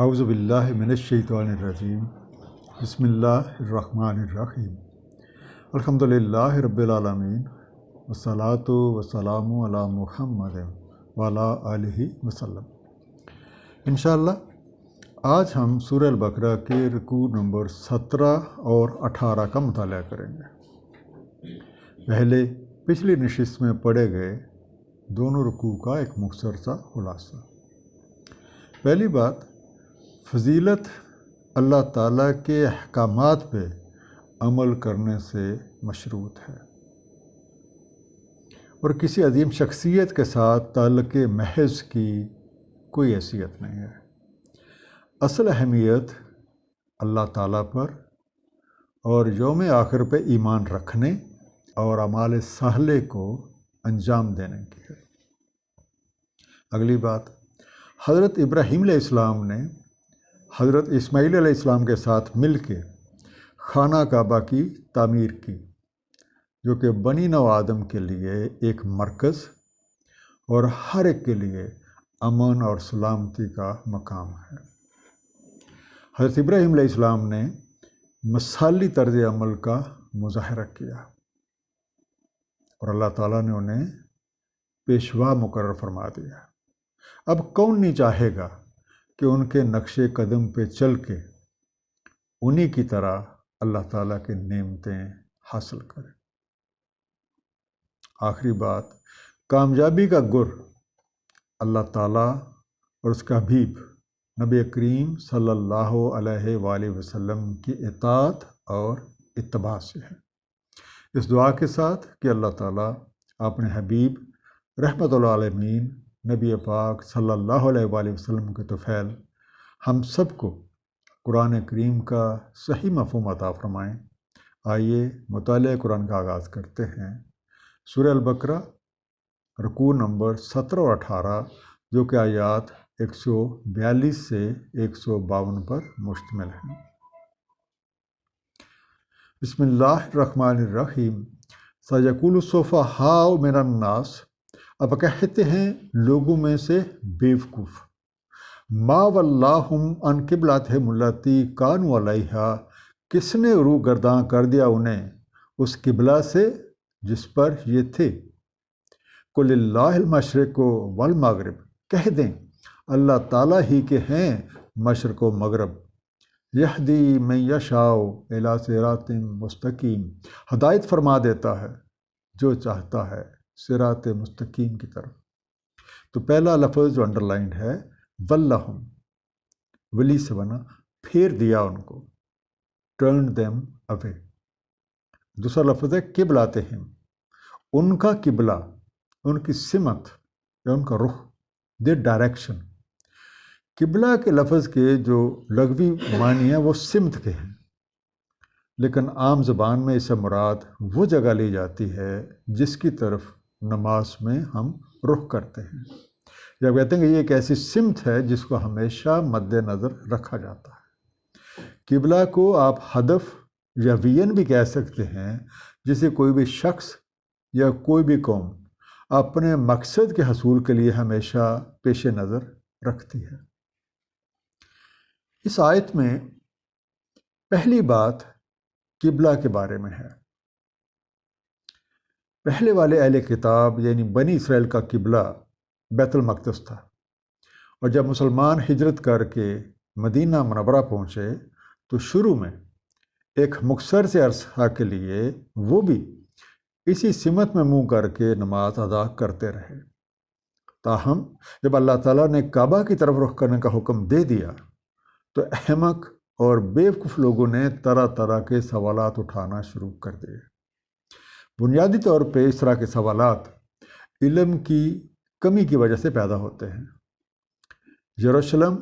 आउज़बिल्लिमिनशैतवानरजीम बसमीम अल्हम्दुलिल्लाह रब्बिल आलमीन वसलातु वसलामु अला मुहम्मद वाला वसल्लम इंशाअल्लाह आज हम सूरह बकरा के रकू नंबर सत्रह और अठारह का मताल करेंगे। पहले, पिछली नशस्त में पढ़े गए दोनों रकू का एक मुख्तर सा खुलासा। पहली बात फजीलत अल्लाह ताला के अहकामात पे अमल करने से मशरूत है। और किसी अजीम शख्सियत के साथ ताल्लुक़ महज की कोई हैसियत नहीं है। असल अहमियत अल्लाह ताला पर और योम आखिर पे ईमान रखने और अमाल सहले को अंजाम देने की है। अगली बात, हज़रत इब्राहीम इस्लाम ने हज़रत इस्माईल इस्लाम के साथ मिल के खाना काबा की तामीर की, जो कि बनी नव आदम के लिए एक मरकज़ और हर एक के लिए अमन और सलामती का मकाम है। हज़रत इब्राहीम इस्लाम ने मसाली तर्ज अमल का मुजाहरा किया और अल्लाह ताला ने उन्हें पेशवा मुकर फरमा दिया। अब कौन नहीं चाहेगा कि उनके नक्शे कदम पे चल के उन्हीं की तरह अल्लाह ताला की नेमतें हासिल करें। आखिरी बात, कामयाबी का गुर अल्लाह ताला और उसका हबीब नबी करीम सल्लल्लाहु अलैहि वसल्लम की इतात और इतबा से है। इस दुआ के साथ कि अल्लाह ताला अपने हबीब रहमत आलमीन नबी पाक सल्लल्लाहु अलैहि वसल्लम के तोफ़ैल हम सबको कुरान करीम का सही मफहम अता फ़रमाएँ। आइए मुताल कुरान का आगाज़ करते हैं। सूर बकरा रकू नंबर सत्रह और अठारह, जो कि आयात 142 से एक सौ बावन पर मुश्तमिल हैं। बसमीम सजकुल सोफ़ा हाउ मेरा नास अब कहते हैं लोगों में से बेवकूफ़। मा वल्लाहुम अन किबलात मुल्लाती कान वाला किसने रू गर्दां कर दिया उन्हें उस किबला से जिस पर ये थे? कुल्लाशरक वल मगरब, कह दें, अल्लाह ताला ही के हैं मशरक मगरब। यहदी मैं यशाओ अला सरातिम मुस्तकीम, हदायत फरमा देता है जो चाहता है। सिरात मुस्तकीम की तरफ़। तो पहला लफ्ज़ जो अंडरलाइंड है, वल्लहम, वली से बना, फेर दिया उनको टर्न देम अवे दूसरा लफ्ज़ है, किबलाते हिम, उनका किबला, उनकी सिमत या उनका रुख दे डायरेक्शन किबला के लफ्ज़ के जो लगवी मानी है, वो सिमत के हैं। लेकिन आम ज़बान में इसे मुराद वो जगह ली जाती है, जिसकी तरफ़ नमाज़ में हम रुख करते हैं। या कहते हैं कि ये एक ऐसी सिमत है जिसको हमेशा मद्देनज़र रखा जाता है। किबला को आप हदफ या वियन भी कह सकते हैं, जिसे कोई भी शख्स या कोई भी कौम अपने मकसद के हसूल के लिए हमेशा पेश नज़र रखती है। इस आयत में पहली बात किबला के बारे में है। पहले वाले अहल किताब, यानी बनी इसराइल का किबला बैतुलमक़दस था। और जब मुसलमान हिजरत करके मदीना मनवरा पहुँचे तो शुरू में एक मुखसर से अरसा के लिए वो भी इसी सिमत में मुँह करके नमाज़ अदा करते रहे। ताहम, जब अल्लाह ताला ने काबा की तरफ़ रुख करने का हुक्म दे दिया तो अहमक और बेवकूफ़ लोगों ने तरह तरह के सवाल उठाना शुरू कर दिए। बुनियादी तौर पे इस तरह के सवाल इलम की कमी की वजह से पैदा होते हैं। यरूशलेम,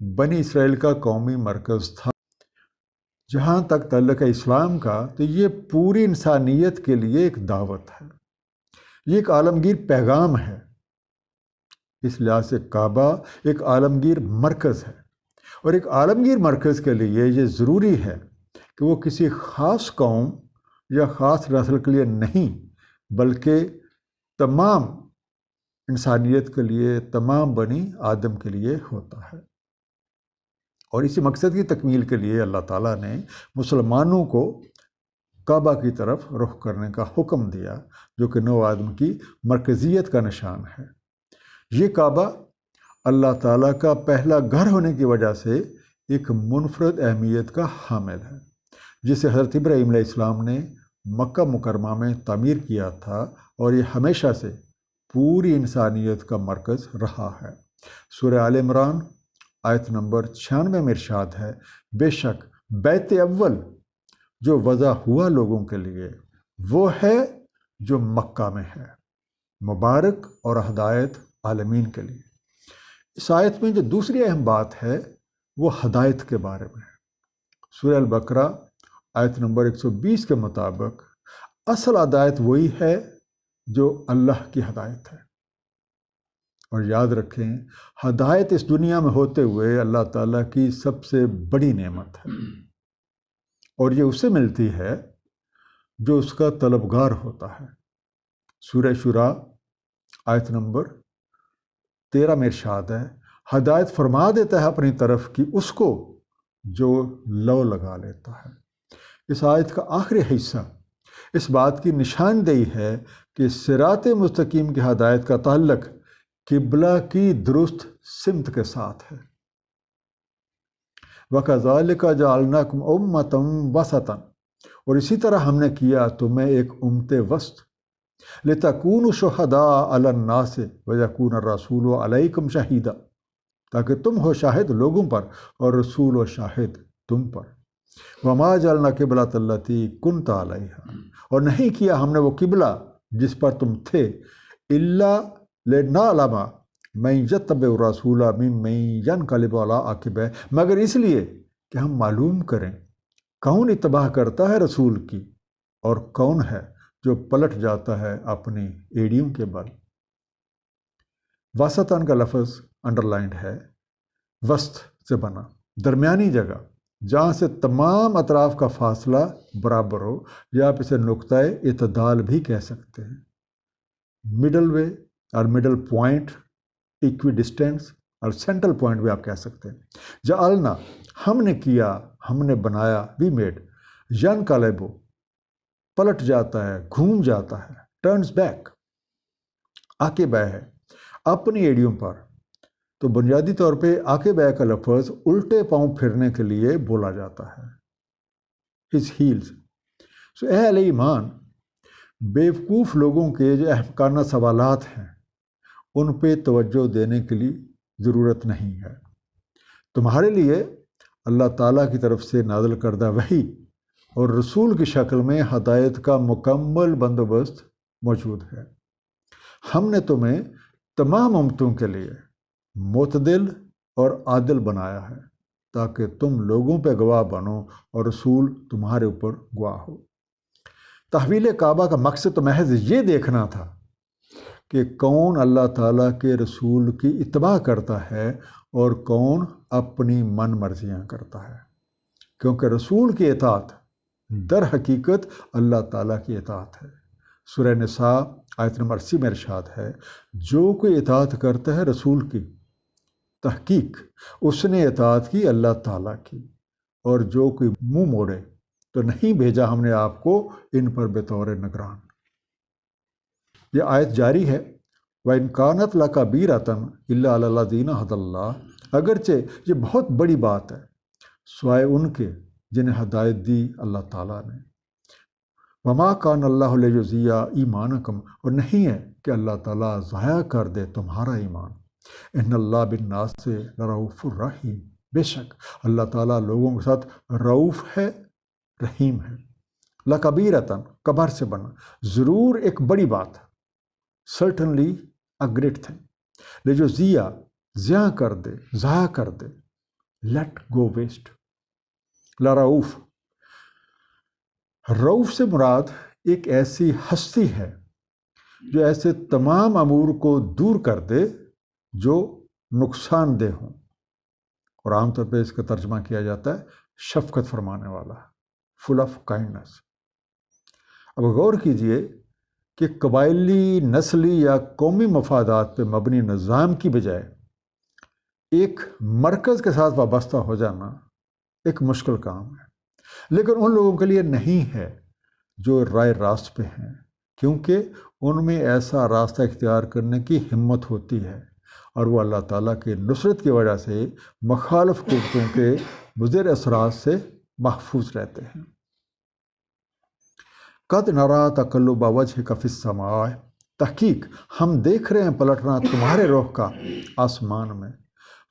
बनी इसराइल का कौमी मरकज़ था। जहाँ तक तल्लक इस्लाम का तो ये पूरी इंसानियत के लिए एक दावत है। ये एक आलमगीर पैगाम है। इस लिहाज से काबा एक आलमगीर मरकज़ है। और एक आलमगीर मरकज़ के लिए ये ज़रूरी है कि वो किसी ख़ास कौम या ख़ास नस्ल के लिए नहीं, बल्कि तमाम इंसानियत के लिए, तमाम बनी आदम के लिए होता है। और इसी मकसद की तकमील के लिए अल्लाह ताला ने मुसलमानों को काबा की तरफ़ रुख करने का हुक्म दिया, जो कि नौ आदम की मरकज़ियत का निशान है। ये काबा अल्लाह ताला का पहला घर होने की वजह से एक मुनफरद अहमियत का हामिल है। जिसे हज़रत इब्राहीम इस्लाम ने मक्का मुकरमा में तामीर किया था और ये हमेशा से पूरी इंसानियत का मरकज़ रहा है। सूर्य आल इमरान, आयत नंबर छियानवे में इरशाद है, बेशक बैत अव्वल जो वज़ा हुआ लोगों के लिए वो है जो मक्का में है। मुबारक और हदायत आलमीन के लिए। इस आयत में जो दूसरी अहम बात है, वो हदायत के बारे में सूर्य बकरा आयत नंबर 120 के मुताबिक, असल हदायत वही है जो अल्लाह की हदायत है। और याद रखें, हदायत इस दुनिया में होते हुए अल्लाह ताला की सबसे बड़ी नेमत है। और ये उसे मिलती है जो उसका तलबगार होता है। सूर्य शुरा, आयत नंबर तेरह में इरशाद है, हदायत फरमा देता है अपनी तरफ़ की उसको जो लो लगा लेता है। इस आयत का आखिरी हिस्सा। इस बात की निशानदेही है कि सिरात मुस्तकीम की हदायत का ताल्लक किबला की दुरुस्त सिमत के साथ है। वक़ाल का जालनकम उम्मतम वसतन। और इसी तरह हमने किया तुम्हें एक उमत वस्त। लतकून शहदा अलन्ना से वजकून रसूल अलैकुम शहीदा। ताकि तुम हो शाहिद लोगों पर और रसूल व शाहिद तुम पर। वमा जलना किबला तल्लती कुन तलहा और नहीं किया हमने वो किबला जिस पर तुम थे। इल्ला ले नालामा मैं जतब रसूला मिन मैं जन कलिबाला आकिब। मगर इसलिए कि हम मालूम करें, कौन इतबाह करता है रसूल की और कौन है जो पलट जाता है अपनी एड़ियों के बल। वासतान का लफज अंडरलाइंड है, वस्त से बना, दरमियानी जगह। जहाँ से तमाम अतराफ़ का फासला बराबर हो, या आप इसे नुक़ इतदाल भी कह सकते हैं। मिडल वे और मिडल पॉइंट इक्वी डिस्टेंस और सेंट्रल पॉइंट भी आप कह सकते हैं। जालना हमने किया, हमने बनाया वी मेड यन का लेबो पलट जाता है, घूम जाता है टर्न्स बैक आके बह है, अपनी एडियों पर। तो बुनियादी तौर पे आके बह का लफज उल्टे पाँव फिरने के लिए बोला जाता है। हिज हील्स सो अहल ईमान, बेवकूफ़ लोगों के जो अहमकाना सवालात हैं, उन पे तवज्जो देने के लिए ज़रूरत नहीं है। तुम्हारे लिए अल्लाह ताला की तरफ़ से नादल करदा वही और रसूल की शक्ल में हदायत का मुकम्मल बंदोबस्त मौजूद है। हमने तुम्हें तमाम उमतों के लिए मतदिल और आदिल बनाया है ताकि तुम लोगों पे गवाह बनो और रसूल तुम्हारे ऊपर गवाह हो। तहवील काबा का मकसद तो महज ये देखना था कि कौन अल्लाह ताला के रसूल की इतबा करता है और कौन अपनी मन मर्जियाँ करता है। क्योंकि रसूल की इतात दर हकीकत अल्लाह ताला की इतात है। सुर नसा आयत नंबर अस्सी में इरशाद है जो कोई इतात करता है रसूल की तहकीक, उसने इतात की, अल्लाह ताला की। और जो कोई मुँह मोड़े तो नहीं भेजा हमने आपको इन पर बतौर नगरान। ये आयत जारी है, व इनकानत ला कबीर अतन अल्लादीन हदल्ला अगरचे ये बहुत बड़ी बात है, स्वाय उनके, जिन्हें हदायत दी अल्लाह ताला ने। वमा कान अल्लाह ईमान कम और नहीं है कि अल्लाह ताला ज़ाया कर दे तुम्हारा ईमान। इन अल्लाह बिन नास से रहीम। बेशक अल्लाह ताला लोगों के साथ रऊफ़ है, रहीम है। लकबीरतन, कबर से बना। ज़रूर एक बड़ी बात सर्टनली अ ग्रेट थिंग ले जो जिया, ज़्या कर दे, ज़ाया कर दे। लेट गो वेस्ट ला रऊफ़ रऊफ़ से मुराद एक ऐसी हस्ती है, जो ऐसे तमाम अमूर को दूर कर दे जो नुकसानदेह हों। और आमतौर पर इसका तर्जमा किया जाता है, शफकत फरमाने वाला फुल ऑफ़ काइंडनेस अब गौर कीजिए कि कबायली नस्ली या कौमी मफादात पर मबनी निज़ाम की बजाय एक मरकज़ के साथ वाबस्ता हो जाना एक मुश्किल काम है। लेकिन उन लोगों के लिए नहीं है जो राय रास्त पे हैं, क्योंकि उनमें ऐसा रास्ता इख्तियार करने की हिम्मत होती है और वो अल्लाह ताला के नुसरत की वजह से मखालफ कुतों के मुजर असरात से महफूज रहते हैं। कद नरा तकल्लुबा वजह कफ़िस समाए, तहकीक, हम देख रहे हैं पलटना तुम्हारे रुख का आसमान में,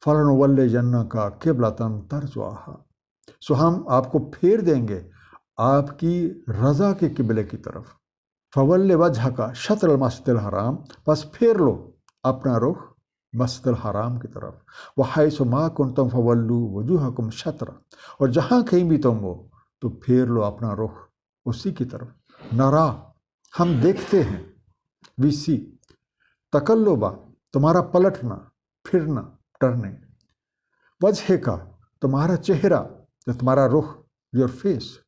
फ़लन वल्ल जन्ना का किबलतन तर्जवाहा सो हम आपको फेर देंगे आपकी रज़ा के किबले की तरफ़। फ़वल वजह का शतर मस्जिद हराम, बस फेर लो अपना रुख मस्जिद हराम की तरफ़। वह सुमा कन तुम फ़वल्लू वजूह कुम शतर। और जहाँ कहीं भी तुम हो तो फेर लो अपना रुख उसी की तरफ़। नरा, हम देखते हैं। वी सी तकल्लुबा, तुम्हारा पलटना, फिरना टर्निंग वजह का, तुम्हारा चेहरा, या तुम्हारा रुख योर फेस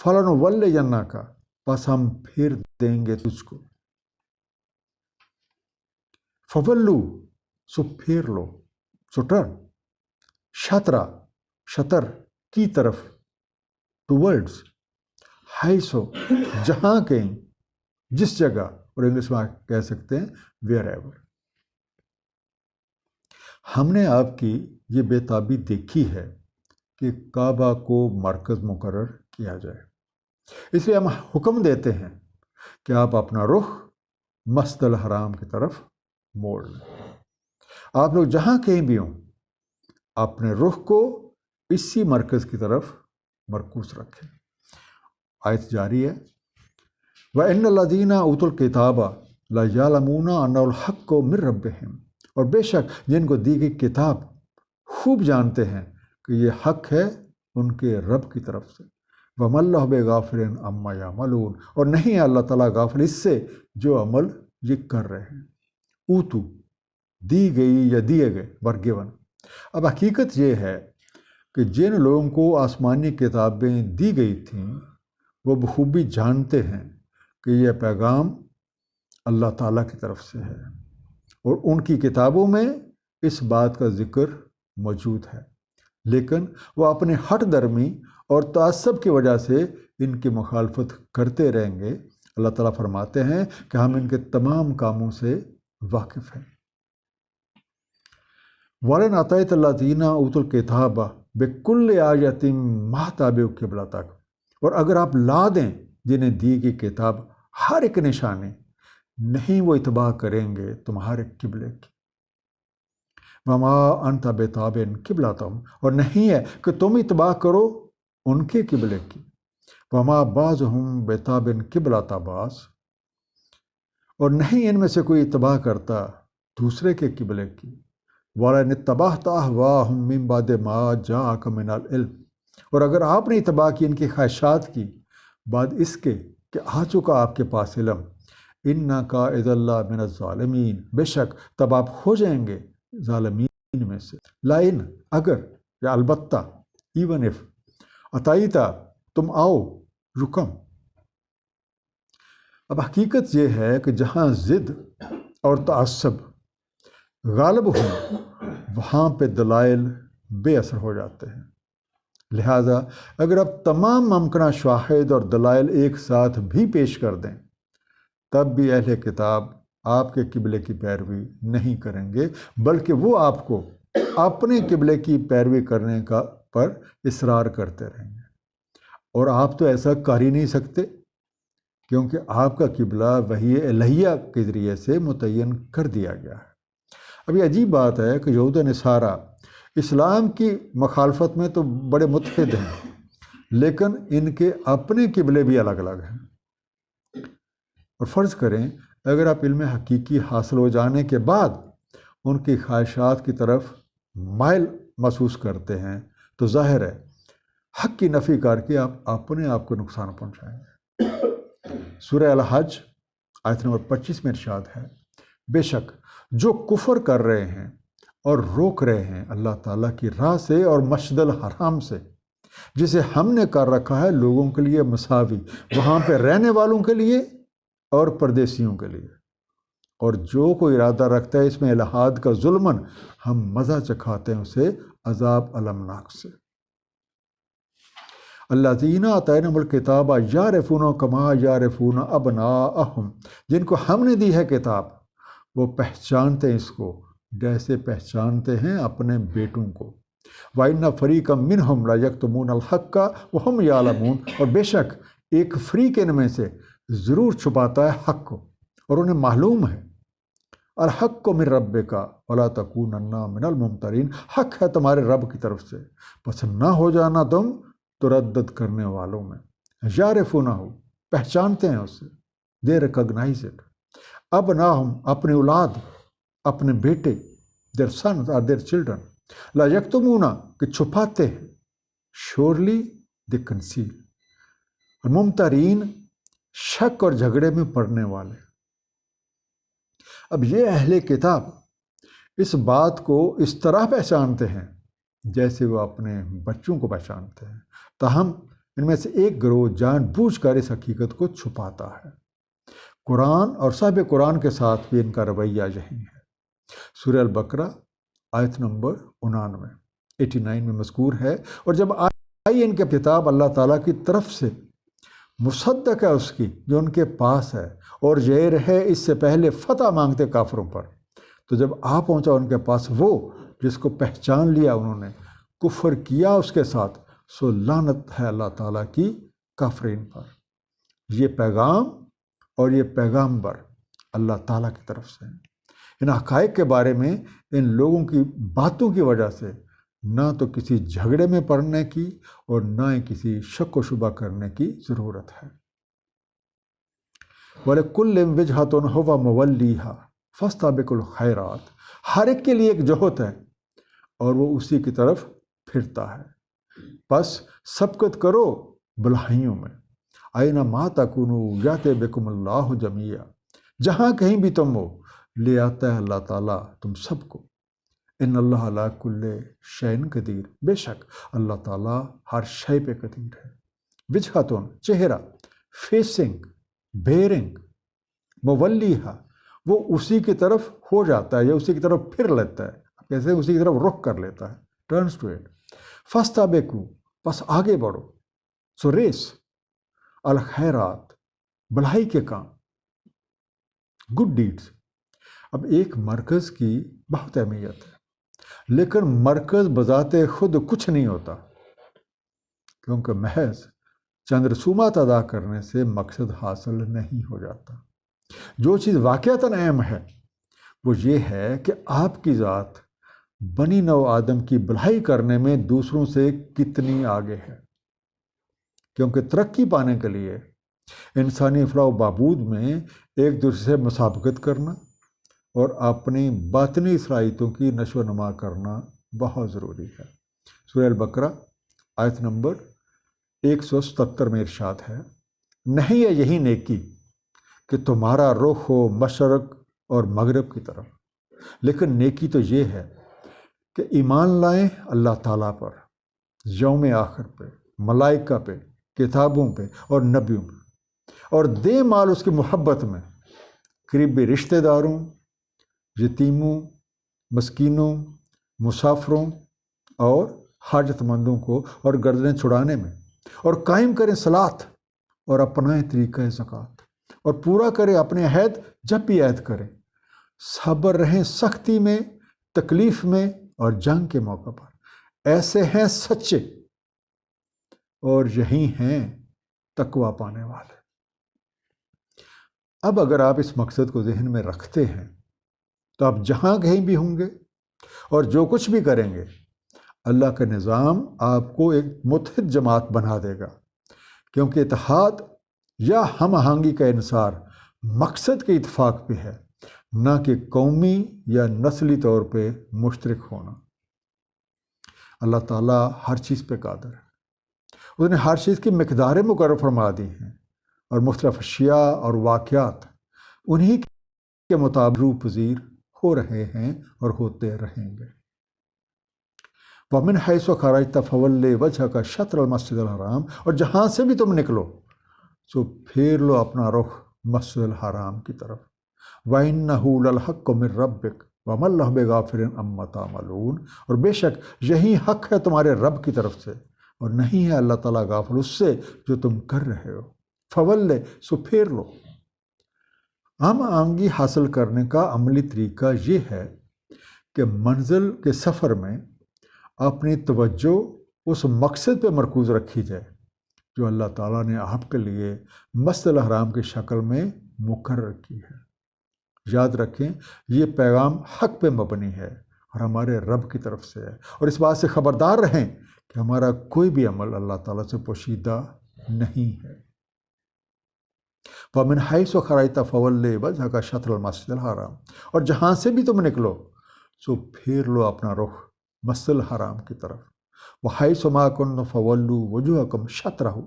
फलन वल्ल जन्ना का, बस हम फिर देंगे तुझको। फवल्लू, सो फेर लो सो टर्न। शतरा, शतर की तरफ़ टूवर्ड्स हाई सो, जहाँ कहीं, जिस जगह, और इंग्लिश में कह सकते हैं वेयर एवर हमने आपकी ये बेताबी देखी है कि काबा को मरकज़ मुकर किया जाए। इसलिए हम हुक्म देते हैं कि आप अपना रुख मस्तल हराम की तरफ़ मोड़। आप लोग जहाँ कहीं भी हों, अपने रुख को इसी मरकज़ की तरफ़ मरकूस रखें। आयत जारी है। व इन लदीना उतुल किताबा लामूना अनहक को मिर रब और बेशक जिनको दी गई किताब खूब जानते हैं कि ये हक है उनके रब की तरफ़ से। वमल्ला गाफिर अम्मा या मलून और नहीं अल्लाह ताला गाफिर इससे जो अमल ये कर रहे हैं। ऊतू, दी गई या दिए गए वर गिवन अब हकीकत ये है कि जिन लोगों को आसमानी किताबें दी गई थीं, वो बखूबी जानते हैं कि यह पैगाम अल्लाह ताला की तरफ़ से है। और उनकी किताबों में इस बात का ज़िक्र मौजूद है। लेकिन वह अपने हट दर्मी और तसब की वजह से इनकी मुखालफत करते रहेंगे। अल्लाह ताला फरमाते हैं कि हम इनके तमाम कामों से वाकिफ़ हैं। अतयत तीना उतुल किताबा बेकुल्ल आयतिम महताब किबला तक। और अगर आप ला दें जिन्हें दी गई किताब हर एक निशानी, नहीं वो इतबाह करेंगे तुम्हारे किबले की। वमा अनत बेताबिन किबला तुम और नहीं है कि तुम इतबाह करो उनके किबले की। वमा बाज हम बेताबिन किबला ताबाज और नहीं इनमें से कोई इतबाह करता दूसरे के किबले की। वाला ने तबाह ताह वाह हम बाद मा जा कमिनल इल्म। और अगर आपने इतबाह की, इनकी ख्वाहिशात की, बाद इसके कि आ चुका आपके पास इलम। इन ना का इज़ल्ला मिन ज़ालमीन। बेशक तब आप हो जाएँगे ज़ालमीन में से। लाइन अगर, या अलबत्ता, इवन इफ़ अताईता तुम आओ, रुकम। अब हकीकत यह है कि जहाँ ज़िद और तसब गालब हों, वहाँ पे दलाइल बेअसर हो जाते हैं। लिहाजा अगर आप तमाम मुमकिन शाहिद और दलाइल एक साथ भी पेश कर दें, तब भी अहल किताब आपके किबले की पैरवी नहीं करेंगे, बल्कि वो आपको अपने किबले की पैरवी करने का पर इसरार करते रहेंगे। और आप तो ऐसा कर ही नहीं सकते। क्योंकि आपका किबला वही लहिया के ज़रिए से मुतन कर दिया गया है। अभी अजीब बात है कि यहूद नसारा इस्लाम की मखालफत में तो बड़े मुतहद हैं, लेकिन इनके अपने किबले भी अलग अलग हैं। और फ़र्ज़ करें, अगर आप इल्म हकीकी हासिल हो जाने के बाद उनकी ख्वाहिशात की तरफ़ माइल महसूस करते हैं तो ज़ाहिर है, हक की नफ़ी करके आप अपने आप को नुकसान पहुँचाएँगे। सूर्य अलहज आयत नंबर पच्चीस में इरशाद है। बेशक जो कुफर कर रहे हैं और रोक रहे हैं अल्लाह ताला की राह से और मशदल हराम से, जिसे हमने कर रखा है लोगों के लिए मसावी वहाँ पे रहने वालों के लिए और परदेसियों के लिए। और जो कोई इरादा रखता है इसमें इलाहाद का जुल्मन, हम मज़ा चखाते हैं उसे अजाब अलमनाक से। अल्लाजीना तैनमल किताब यारफून कमा या यारफून अबना अहम जिनको हमने दी है किताब। वो पहचानते हैं इसको, जैसे पहचानते हैं अपने बेटों को। वाइना का मिन हम यकतमून अलहक का वो हम यालमून। और बेशक एक फ्री के इनमें से ज़रूर छुपाता है हक को, और उन्हें मालूम है। और हक को मेरे रब का अला तकून अन्ना मिनल मुमतरीन। हक है तुम्हारे रब की तरफ़ से। पसंद ना हो जाना तुम तुरद्दत करने वालों में। यारफू ना हो, पहचानते हैं उसे दे रिकग्नाइज इट अब ना हम अपने औलाद, अपने बेटे, देर सन आर देर चिल्ड्रन ला यकतमूना कि छुपाते हैं। Surely the conceal. मुमतरीन शक और झगड़े में पड़ने वाले। अब ये अहले किताब इस बात को इस तरह पहचानते हैं जैसे वो अपने बच्चों को पहचानते हैं ताहम इनमें से एक ग्रोह जानबूझकर इस हकीकत को छुपाता है। कुरान और साहब कुरान के साथ भी इनका रवैया यही है। सूर्य बकरा आयत नंबर उनानवे, एटी नाइन में मजकूर है, और जब आई इनके किताब अल्लाह ताला की तरफ़ से मुसद्दक है उसकी, जो उनके पास है, और जैर है, इससे पहले फ़तह मांगते काफरों पर तो जब आ पहुँचा उनके पास वो जिसको पहचान लिया उन्होंने, कुफर किया उसके साथ, सो लानत है अल्लाह ताला की काफरीन पर। ये पैगाम और ये पैगाम्बर अल्लाह ताला की तरफ़ से हैं। इन हकायक के बारे में, इन लोगों की बातों की वजह से ना तो किसी झगड़े में पड़ने की और ना ही किसी शक व शुबा करने की ज़रूरत है। बोले कुल वजहतन हवा मवलीहा फस्ताबिकुल खैरात। हर एक के लिए एक जहत है। और वो उसी की तरफ़ फिरता है। बस सबकत करो भलाइयों में। आईना मा तकुनु याते बेकुमल्लाह जमिया। जहाँ कहीं भी तुम हो, ले आता है अल्लाह ताला तुम सबको। इन अल्लाह कुल्ले शैन कदीर। बेशक अल्लाह ताला हर शय पे कदीर है। विजहतुन, चेहरा, फेसिंग, बेरिंग, मवल्लीहा, वो उसी की तरफ़ हो जाता है या उसी की तरफ़ फिर लेता है। कैसे उसी की तरफ़ रुख कर लेता है टर्न्स टू इट फस्ता बेकू बस आगे बढ़ो। सो रेस अल खैरात, भलाई के काम गुड डीड्स अब एक मरकज़ की बहुत अहमियत है, लेकिन मरकज़ बजाते खुद कुछ नहीं होता, क्योंकि महज चंद रसूमात अदा करने से मकसद हासिल नहीं हो जाता। जो चीज़ वाक़ता अहम है, वो ये है कि आपकी ज़ात बनी नव आदम की भलाई करने में दूसरों से कितनी आगे है? क्योंकि तरक्की पाने के लिए इंसानी अफरा बाबूद में एक दूसरे से मुसाबकत करना और अपनी बातनी सलाहितों की नशो नमा करना बहुत ज़रूरी है। सुरल बकरा आयत नंबर एक सौ सतर में इर्शाद है, नहीं है यही नेकी कि तुम्हारा रुख हो मशरक और मगरब की तरफ़। लेकिन नेकी तो ये है कि ईमान लाएँ अल्लाह ताला पर, यौम आखिर पे, मलाइका पे, किताबों पे और नबियों पे और दे माल उसकी मोहब्बत में, करीबी रिश्तेदारों, यतीमों, मस्किनों, मुसाफरों और हाजतमंदों को और गर्दनें छुड़ाने में, और कायम करें सलात और अपनाएँ तरीक़ ज़क़़त, और पूरा करें अपने अहद जब भी ऐद करें। सब्र रहें सख्ती में, तकलीफ़ में और जंग के मौके पर। ऐसे हैं सच्चे और यही हैं तकवा पाने वाले। अब अगर आप इस मकसद को जहन में रखते हैं तो आप जहाँ कहीं भी होंगे और जो कुछ भी करेंगे, अल्लाह का निज़ाम आपको एक मुतहद जमात बना देगा। क्योंकि इतिहाद या हम आहंगी का इंसार मकसद के इतफाक़ पे है। ना कि कौमी या नस्ली तौर पे मुश्तरक होना। अल्लाह ताला हर चीज़ पे कादर है। उसने हर चीज़ की मकदारें मुकर फरमा दी हैं और मुख्तलिफ़ अशिया और वाक़ात उन्हीं के मुताबिक रूप पजीर हो रहे हैं और होते रहेंगे। वमिन हैसो खराज तफवल वजह का शत्र मस्जिद हराम और जहाँ से भी तुम निकलो, सो फेर लो अपना रुख मस्जिद हराम की तरफ़। वाइन हक मिर रबिक और बेशक यही हक है तुम्हारे रब की तरफ़ से और नहीं है अल्लाह ताला गाफिर उससे जो तुम कर रहे हो। फवल्ले सो फेर लो। हम आंगी हासिल करने का अमली तरीका ये है कि मंजिल के सफ़र में अपनी तवज्जो उस मकसद पे मरकूज़ रखी जाए, जो अल्लाह ताला ने आपके लिए मसल हराम की शक्ल में मुकर की है। याद रखें, ये पैगाम हक पे मबनी है और हमारे रब की तरफ़ से है। और इस बात से ख़बरदार रहें कि हमारा कोई भी अमल अल्लाह ताला से पोशीदा नहीं है। वमिन हाइस व खराइता फवल वजह का शतर मस्जिद हराम। और जहाँ से भी तुम निकलो, सो फेर लो अपना रुख मसल हराम की तरफ़। वह हाई सुमाकुन फवल्लू वजूह कम शत रहो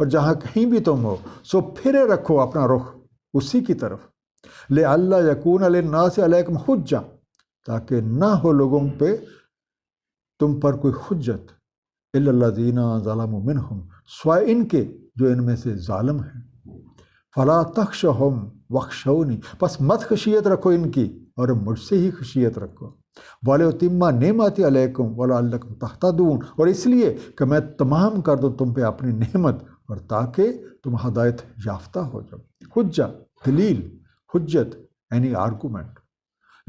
और जहाँ कहीं भी तुम हो, सो फिरे रखो अपना रुख उसी की तरफ़। ले अल्लाह यकून अल ना से अलैकम हुज्जा ताकि ना हो लोगों पे तुम पर कोई हुज्जत अल्लाजीना ज़ालमिन हम स्वा इनके जो इनमें से ालम हैं फ़ला तख्श हम वख्शौनी बस मत खशियत रखो इनकी और मुझसे ही खशियत रखो वाले तिम्मा नेमत अलैकुम वाला तख्तादून और इसलिए कि मैं तमाम कर दूँ तुम पे अपनी नेमत और ताकि तुम हदायत याफ्ता हो जाओ हुज्जा दलील हुज्जत एनी आर्गूमेंट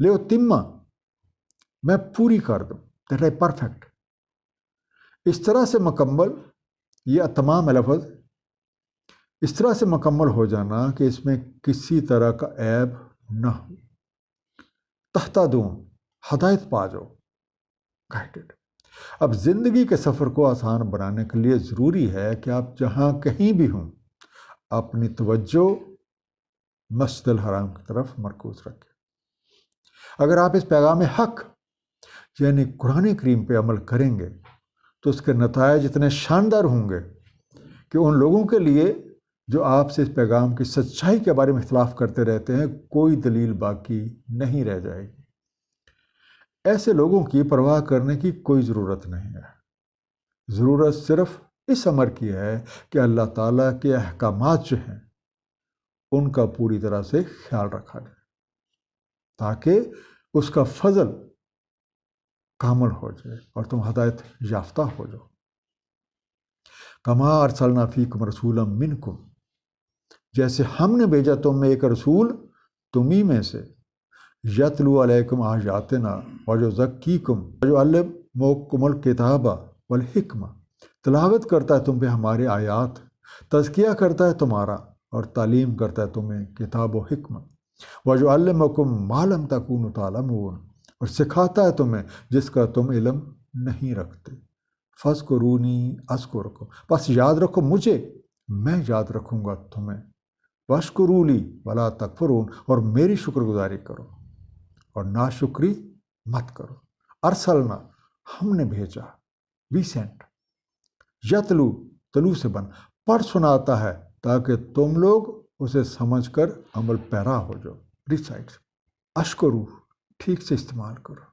ले तिम्मा, मैं पूरी कर दूँ। दैट आई परफेक्ट इस तरह से मकम्मल यह तमाम लफज, इस तरह से मकम्मल हो जाना कि इसमें किसी तरह का ऐब ना हो। तहता दूँ हदायत पा जाओ। गाइडेड अब ज़िंदगी के सफ़र को आसान बनाने के लिए ज़रूरी है कि आप जहाँ कहीं भी हों, अपनी तवज्जो मस्जिद हराम की तरफ़ मरकूज रखें। अगर आप इस पैगाम हक, यानी कुरान करीम पे अमल करेंगे तो उसके नतज इतने शानदार होंगे कि उन लोगों के लिए जो आपसे इस पैगाम की सच्चाई के बारे में इख्तलाफ करते रहते हैं, कोई दलील बाकी नहीं रह जाएगी। ऐसे लोगों की परवाह करने की कोई ज़रूरत नहीं है। ज़रूरत सिर्फ़ इस अमर की है कि अल्लाह ताला के अहकाम जो हैं उनका पूरी तरह से ख्याल रखा जाए, ताकि उसका फजल कामल हो जाए और तुम हदायत याफ्ता हो जाओ। कमा अरसलना फ़ीकुम रसूलम मिनकुम, जैसे हमने भेजा तुम में एक रसूल तुम्ही में से। यतलू अलैकुम आयातना और जो ज़क्कीकुम जो अलमकुमल किताबा वल हिकमा तलावत करता है तुम पे हमारे आयात, तज़किया करता है तुम्हारा। और तालीम करता है तुम्हें किताब व हमत व जो अलमकुम मालम तकून तालमून, और सिखाता है तुम्हें जिसका तुम इलम नहीं रखते। फस को रूनी अस को रखो बस याद रखो मुझे, मैं याद रखूँगा तुम्हें। वशकुरूली वला तकफरून, और मेरी शुक्रगुजारी करो, और नाशुक्री मत करो। अरसलना, हमने भेजा, वी सेंट। यतलू, तलू से बन, पढ़ सुनाता है ताकि तुम लोग उसे समझकर अमल पैरा हो जाओ। रिसाइट अशकरू ठीक से इस्तेमाल करो।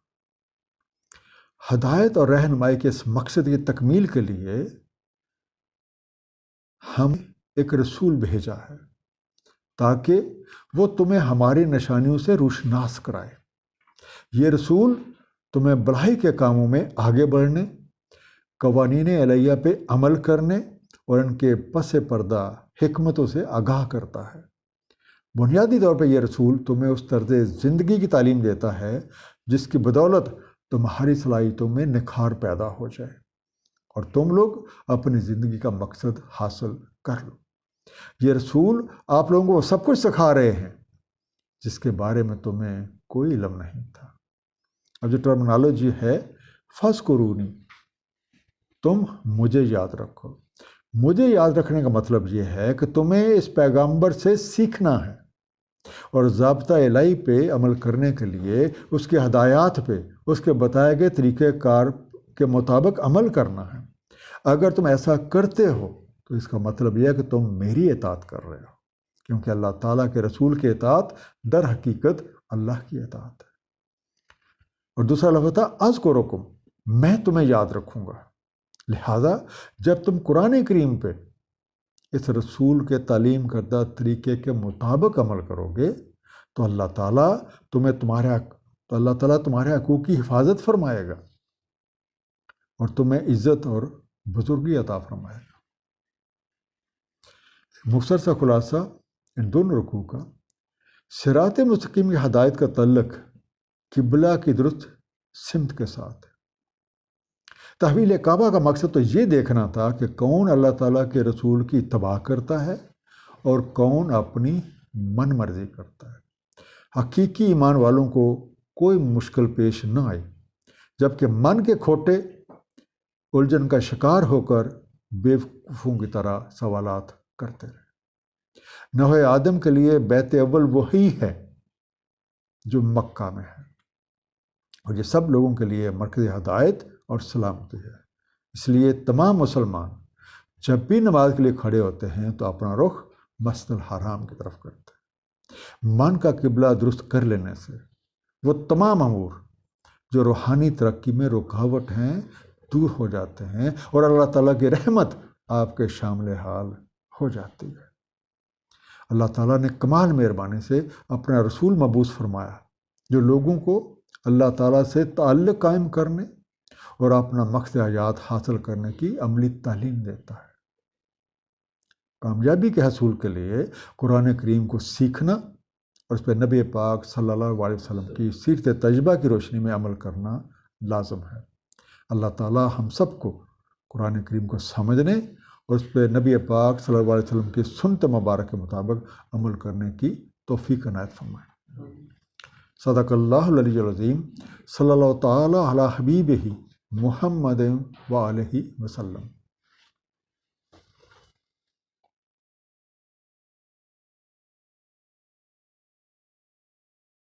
हदायत और रहनमाई के इस मकसद की तकमील के लिए हम एक रसूल भेजा है, ताकि वो तुम्हें हमारी निशानियों से रोशनास कराए। ये रसूल तुम्हें बढ़ाई के कामों में आगे बढ़ने, कवानीन अलैया पे अमल करने और इनके पस पर्दा हमतों से आगाह करता है। बुनियादी तौर पर यह रसूल तुम्हें उस तर्ज ज़िंदगी की तालीम देता है, जिसकी बदौलत तुम्हारी सलाहियतों में निखार पैदा हो जाए और तुम लोग अपनी ज़िंदगी का मकसद हासिल कर लो। ये रसूल आप लोगों को सब कुछ सिखा रहे हैं, जिसके बारे में तुम्हें कोई इलम नहीं था। अब जो टर्मिनोलॉजी है फस तुम मुझे याद रखो। मुझे याद रखने का मतलब ये है कि तुम्हें इस पैगंबर से सीखना है और जबता इलाई पे अमल करने के लिए उसके हदायत पे, उसके बताए गए तरीक़ेकार के मुताबिक अमल करना है। अगर तुम ऐसा करते हो तो इसका मतलब यह है कि तुम मेरी इतात कर रहे हो, क्योंकि अल्लाह ताला के रसूल के इतात दर हकीकत अल्लाह की इतात है। और दूसरा लफ्ज़ था अज को मैं तुम्हें याद रखूँगा। लिहाजा, जब तुम कुरान करीम पे इस रसूल के तालीम करदा तरीके के मुताबिक अमल करोगे तो अल्लाह ताला तुम्हें तुम्हारे तो अल्लाह ताला तुम्हारे हकूक़ की हिफाजत फरमाएगा और तुम्हें इज़्ज़त और बुजुर्गी अता फरमाएगा। मुख्तर सा खुलासा इन दोनों रुकू का सिरात मुस्तकीम की हदायत का तल्लक किबला की दुरुस्त सिमत के साथ है। तहवील काबा का मकसद तो ये देखना था कि कौन अल्लाह ताला के रसूल की तबाह करता है और कौन अपनी मन मर्ज़ी करता है। हकीकी ईमान वालों को कोई मुश्किल पेश न आई जबकि मन के खोटे, उलझन का शिकार होकर बेवकूफ़ों की तरह सवालात करते रहे। नह आदम के लिए बैत अव्वल वही है जो मक्का में है। और ये सब लोगों के लिए मरकज़ हदायत और सलामती है। इसलिए तमाम मुसलमान जब भी नमाज़ के लिए खड़े होते हैं तो अपना रुख मस्जिद हराम की तरफ़ करते हैं। मन का किबला दुरुस्त कर लेने से वो तमाम अमूर जो रूहानी तरक्की में रुकावट हैं, दूर हो जाते हैं और अल्लाह ताला की रहमत आपके शामिल हाल हो जाती है। अल्लाह ताला ने कमाल मेहरबानी से अपना रसूल मबूस फरमाया, जो लोगों को अल्लाह ताला से ताल्लुक़ कायम करने और अपना मकसद हयात हासिल करने की अमली तालीम देता है। कामयाबी के हसूल के लिए कुरान करीम को सीखना और उस पर नबी पाक सल्लल्लाहु अलैहि वसल्लम की सीरत तजबा की रोशनी में अमल करना लाजम है। अल्लाह ताला हम सबको कुरान करीम को समझने और उस पर नबी पाक सल्लल्लाहु अलैहि वसल्लम की सुनत मुबारक के मुताबिक अमल करने की तोफ़ी अनायत फरमाए। सदक़ल्लाज़ीम सल्लल्लाहु ताला अला हबीब ही मोहम्मद व अलैहि वसल्लम